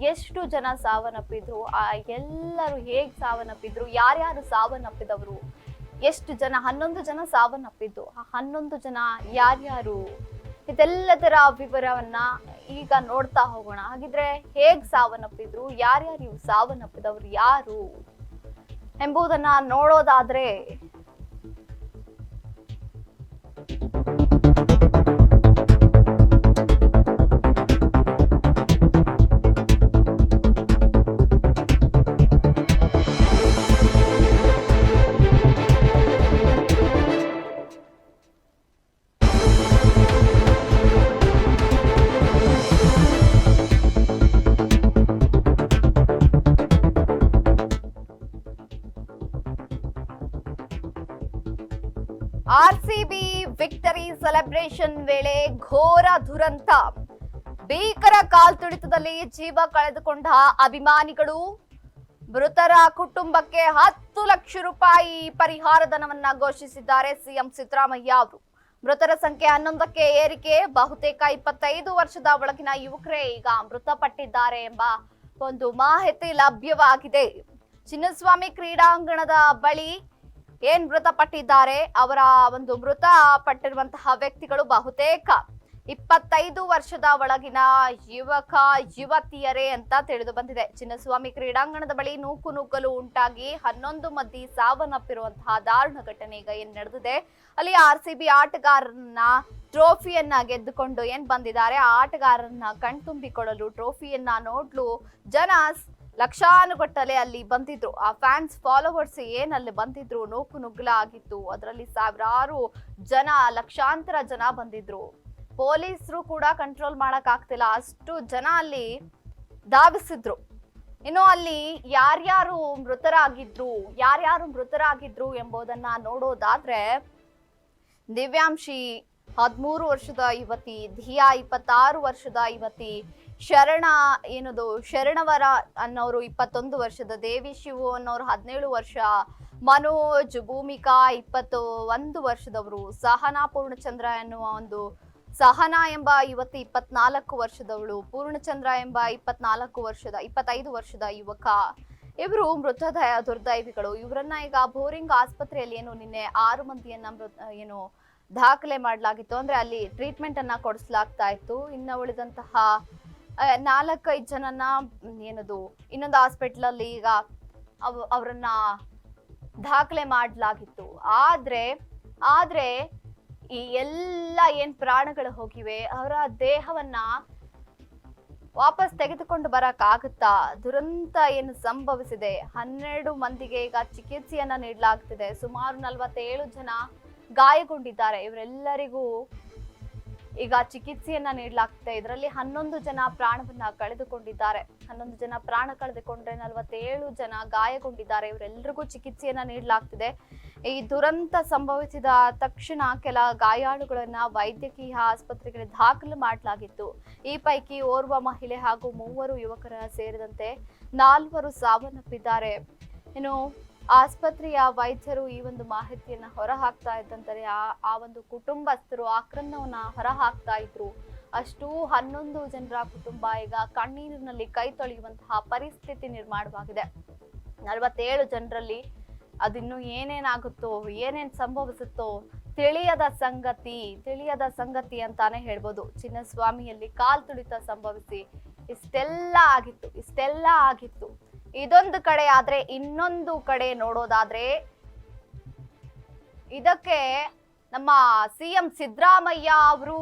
ಎಷ್ಟು ಜನ ಸಾವನ್ನಪ್ಪಿದ್ರು, ಆ ಎಲ್ಲರೂ ಹೇಗೆ ಸಾವನ್ನಪ್ಪಿದ್ರು, ಯಾರ್ಯಾರು ಸಾವನ್ನಪ್ಪಿದವರು, ಎಷ್ಟು ಜನ, ಹನ್ನೊಂದು ಜನ ಸಾವನ್ನಪ್ಪಿದ್ದು, ಆ ಹನ್ನೊಂದು ಜನ ಯಾರ್ಯಾರು, ಇದೆಲ್ಲದರ ವಿವರವನ್ನ ಈಗ ನೋಡ್ತಾ ಹೋಗೋಣ. ಹಾಗಿದ್ರೆ ಹೇಗ್ ಸಾವನ್ನಪ್ಪಿದ್ರು, ಯಾರ್ಯಾರು ಇವು ಸಾವನ್ನಪ್ಪಿದವರು ಯಾರು ಎಂಬುದನ್ನ ನೋಡೋದಾದ್ರೆ ಆರ್ಸಿಬಿ ವಿಕ್ಟರಿ ಸೆಲೆಬ್ರೇಷನ್ ವೇಳೆ ಘೋರ ದುರಂತ. ಭೀಕರ ಕಾಲ್ತುಳಿತದಲ್ಲಿ ಜೀವ ಕಳೆದುಕೊಂಡ ಅಭಿಮಾನಿಗಳು, ಮೃತರ ಕುಟುಂಬಕ್ಕೆ ಹತ್ತು ಲಕ್ಷ ರೂಪಾಯಿ ಪರಿಹಾರ ಧನವನ್ನ ಘೋಷಿಸಿದ್ದಾರೆ ಸಿಎಂ ಸಿದ್ದರಾಮಯ್ಯ ಅವರು. ಮೃತರ ಸಂಖ್ಯೆ ಹನ್ನೊಂದಕ್ಕೆ ಏರಿಕೆ, ಬಹುತೇಕ ಇಪ್ಪತ್ತೈದು ವರ್ಷದ ಒಳಗಿನ ಯುವಕರೇ ಈಗ ಮೃತಪಟ್ಟಿದ್ದಾರೆ ಎಂಬ ಒಂದು ಮಾಹಿತಿ ಲಭ್ಯವಾಗಿದೆ. ಚಿನ್ನಸ್ವಾಮಿ ಕ್ರೀಡಾಂಗಣದ ಬಳಿ ಏನ್ ಮೃತಪಟ್ಟಿದ್ದಾರೆ? ಅವರ ಒಂದು ಮೃತ ಪಟ್ಟಿರುವಂತಹ ವ್ಯಕ್ತಿಗಳು ಬಹುತೇಕ. ಇಪ್ಪತ್ತೈದು ವರ್ಷದ ಒಳಗಿನ ಯುವಕ, ಯುವತಿಯರೇ ಅಂತ ತಿಳಿದು ಬಂದಿದೆ. ಚಿನ್ನಸ್ವಾಮಿ ಕ್ರೀಡಾಂಗಣದ ಬಳಿ ನೂಕು ನುಗ್ಗಲು ಉಂಟಾಗಿ ಹನ್ನೊಂದು ಮಂದಿ ಸಾವನ್ನಪ್ಪಿರುವಂತಹ ದಾರುಣ ಘಟನೆ ಈಗ ಏನ್ ನಡೆದಿದೆ? ಅಲ್ಲಿ ಆರ್ ಸಿ ಬಿ ಆಟಗಾರರನ್ನ ಟ್ರೋಫಿಯನ್ನ ಗೆದ್ದುಕೊಂಡು ಏನ್ ಬಂದಿದ್ದಾರೆ? ಆ ಆಟಗಾರರನ್ನ ಕಣ್ತುಂಬಿಕೊಳ್ಳಲು, ಟ್ರೋಫಿಯನ್ನ ನೋಡ್ಲು ಜನ ಲಕ್ಷಾನುಗಟ್ಟಲೆ ಅಲ್ಲಿ ಬಂದಿದ್ರು. ಆ ಫ್ಯಾನ್ಸ್ ಫಾಲೋವರ್ಸ್ ಏನ್ ಅಲ್ಲಿ ಬಂದಿದ್ರು? ನೂಕು ನುಗ್ಗಲ ಆಗಿತ್ತು. ಅದರಲ್ಲಿ ಸಾವಿರಾರು ಜನ, ಲಕ್ಷಾಂತರ ಜನ ಬಂದಿದ್ರು. ಪೊಲೀಸರು ಕೂಡ ಕಂಟ್ರೋಲ್ ಮಾಡಕ್ ಆಗ್ತಿಲ್ಲ. ಅಷ್ಟು ಜನ ಅಲ್ಲಿ ಧಾವಿಸಿದ್ರು. ಇನ್ನು ಅಲ್ಲಿ ಯಾರ್ಯಾರು ಮೃತರಾಗಿದ್ರು? ಯಾರ್ಯಾರು ಮೃತರಾಗಿದ್ರು ಎಂಬುದನ್ನ ನೋಡೋದಾದ್ರೆ ದಿವ್ಯಾಂಶಿ ಹದಿಮೂರು ವರ್ಷದ ಯುವತಿ, ಧಿಯಾ ಇಪ್ಪತ್ತಾರು ವರ್ಷದ ಯುವತಿ ಶರಣ ಏನದು ಶರಣವರ ಅನ್ನೋರು ಇಪ್ಪತ್ತೊಂದು ವರ್ಷದ ದೇವಿ ಶಿವು ಅನ್ನೋರು ಹದಿನೇಳು ವರ್ಷ, ಮನೋಜ್ ಭೂಮಿಕಾ ಇಪ್ಪತ್ತು ಒಂದು ವರ್ಷದವರು ಸಹನಾ ಪೂರ್ಣಚಂದ್ರ ಎನ್ನುವ ಒಂದು ಸಹನಾ ಎಂಬ ಯುವತಿ ಇಪ್ಪತ್ನಾಲ್ಕು ವರ್ಷದವಳು, ಪೂರ್ಣಚಂದ್ರ ಎಂಬ ಇಪ್ಪತ್ನಾಲ್ಕು ವರ್ಷದ, ಇಪ್ಪತ್ತೈದು ವರ್ಷದ ಯುವಕ. ಇವರು ಮೃತದ ದುರ್ದೈವಿಗಳು. ಇವರನ್ನ ಈಗ ಬೋರಿಂಗ್ ಆಸ್ಪತ್ರೆಯಲ್ಲಿ ಏನು ನಿನ್ನೆ ಆರು ಮಂದಿಯನ್ನ ಮೃತ, ಏನು ದಾಖಲೆ ಮಾಡಲಾಗಿತ್ತು. ಅಂದ್ರೆ ಅಲ್ಲಿ ಟ್ರೀಟ್ಮೆಂಟ್ ಅನ್ನ ಕೊಡಿಸಲಾಗ್ತಾ ಇತ್ತು. ಇನ್ನು ಉಳಿದಂತಹ ನಾಲ್ಕೈದು ಜನನ ಏನದು, ಇನ್ನೊಂದು ಹಾಸ್ಪಿಟಲ್ ಅಲ್ಲಿ ಈಗ ಅವ್, ಅವರನ್ನ ದಾಖಲೆ ಮಾಡಲಾಗಿತ್ತು. ಆದ್ರೆ ಆದ್ರೆ ಈ ಎಲ್ಲ ಏನ್ ಪ್ರಾಣಗಳು ಹೋಗಿವೆ, ಅವರ ದೇಹವನ್ನ ವಾಪಸ್ ತೆಗೆದುಕೊಂಡು ಬರಕ್ ಆಗುತ್ತಾ ದುರಂತ ಏನು ಸಂಭವಿಸಿದೆ? ಹನ್ನೆರಡು ಮಂದಿಗೆ ಈಗ ಚಿಕಿತ್ಸೆಯನ್ನ ನೀಡಲಾಗ್ತಿದೆ. ಸುಮಾರು ನಲವತ್ತೇಳು ಜನ ಗಾಯಗೊಂಡಿದ್ದಾರೆ. ಇವರೆಲ್ಲರಿಗೂ ಈಗ ಚಿಕಿತ್ಸೆಯನ್ನ ನೀಡಲಾಗ್ತಿದೆ. ಇದರಲ್ಲಿ ಹನ್ನೊಂದು ಜನ ಪ್ರಾಣವನ್ನ ಕಳೆದುಕೊಂಡಿದ್ದಾರೆ. ಹನ್ನೊಂದು ಜನ ಪ್ರಾಣ ಕಳೆದುಕೊಂಡ್ರೆ ನಲವತ್ತೇಳು ಜನ ಗಾಯಗೊಂಡಿದ್ದಾರೆ. ಇವರೆಲ್ಲರಿಗೂ ಚಿಕಿತ್ಸೆಯನ್ನ ನೀಡಲಾಗ್ತಿದೆ. ಈ ದುರಂತ ಸಂಭವಿಸಿದ ತಕ್ಷಣ ಕೆಲ ಗಾಯಾಳುಗಳನ್ನ ವೈದ್ಯಕೀಯ ಆಸ್ಪತ್ರೆಗೆ ದಾಖಲು ಮಾಡಲಾಗಿತ್ತು. ಈ ಪೈಕಿ ಓರ್ವ ಮಹಿಳೆ ಹಾಗೂ ಮೂವರು ಯುವಕರ ಸೇರಿದಂತೆ ನಾಲ್ವರು ಸಾವನ್ನಪ್ಪಿದ್ದಾರೆ. ಇನ್ನು ಆಸ್ಪತ್ರೆಯ ವೈದ್ಯರು ಈ ಒಂದು ಮಾಹಿತಿಯನ್ನ ಹೊರ ಹಾಕ್ತಾ ಇದ್ದಂತಾರೆ ಆ ಆ ಒಂದು ಕುಟುಂಬಸ್ಥರು ಆಕ್ರಮಣವನ್ನ ಹೊರ ಹಾಕ್ತಾ ಇದ್ರು. ಅಷ್ಟು ಹನ್ನೊಂದು ಜನರ ಕುಟುಂಬ ಈಗ ಕಣ್ಣೀರಿನಲ್ಲಿ ಕೈ ತೊಳೆಯುವಂತಹ ಪರಿಸ್ಥಿತಿ ನಿರ್ಮಾಣವಾಗಿದೆ. ನಲವತ್ತೇಳು ಜನರಲ್ಲಿ ಅದಿನ್ನು ಏನೇನಾಗುತ್ತೋ, ಏನೇನ್ ಸಂಭವಿಸುತ್ತೋ ತಿಳಿಯದ ಸಂಗತಿ ತಿಳಿಯದ ಸಂಗತಿ ಅಂತಾನೆ ಹೇಳ್ಬೋದು. ಚಿನ್ನಸ್ವಾಮಿಯಲ್ಲಿ ಕಾಲ್ ತುಳಿತ ಸಂಭವಿಸಿ ಇಷ್ಟೆಲ್ಲ ಆಗಿತ್ತು ಇಷ್ಟೆಲ್ಲ ಆಗಿತ್ತು. ಇದೊಂದು ಕಡೆ ಆದ್ರೆ ಇನ್ನೊಂದು ಕಡೆ ನೋಡೋದಾದ್ರೆ ಇದಕ್ಕೆ ನಮ್ಮ ಸಿ ಎಂ ಸಿದ್ದರಾಮಯ್ಯ ಅವರು